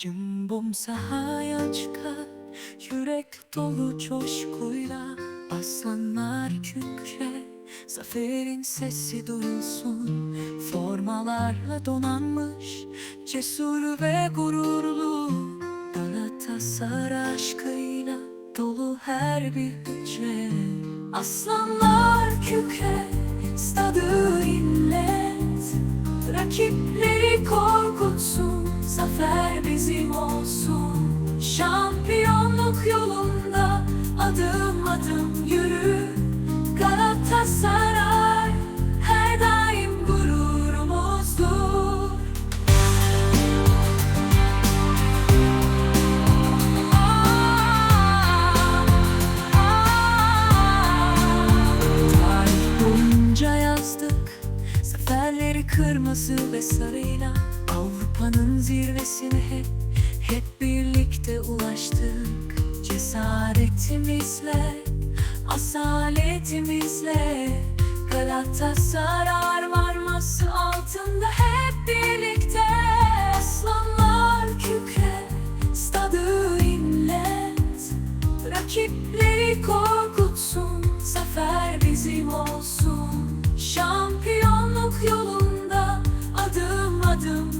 Cimbom sahaya çıkar Yürek dolu coşkuyla Aslanlar kükre. Zaferin sesi duyulsun Formalarla donanmış Cesur ve gururlu. Galatasaray aşkıyla Dolu her bir hücre. Aslanlar kükre Stadı inlet Rakipleri korkutsun Zafer bizim olsun Mavi, kırmızı ve sarıyla Avrupa'nın zirvesine hep Hep birlikte ulaştık. Cesaretimizle Asaletimizle Galatasaray marması altında hep birlikte Aslanlar kükre stadı inlet. Rakipleri korkutsun zafer bizim olsun. adım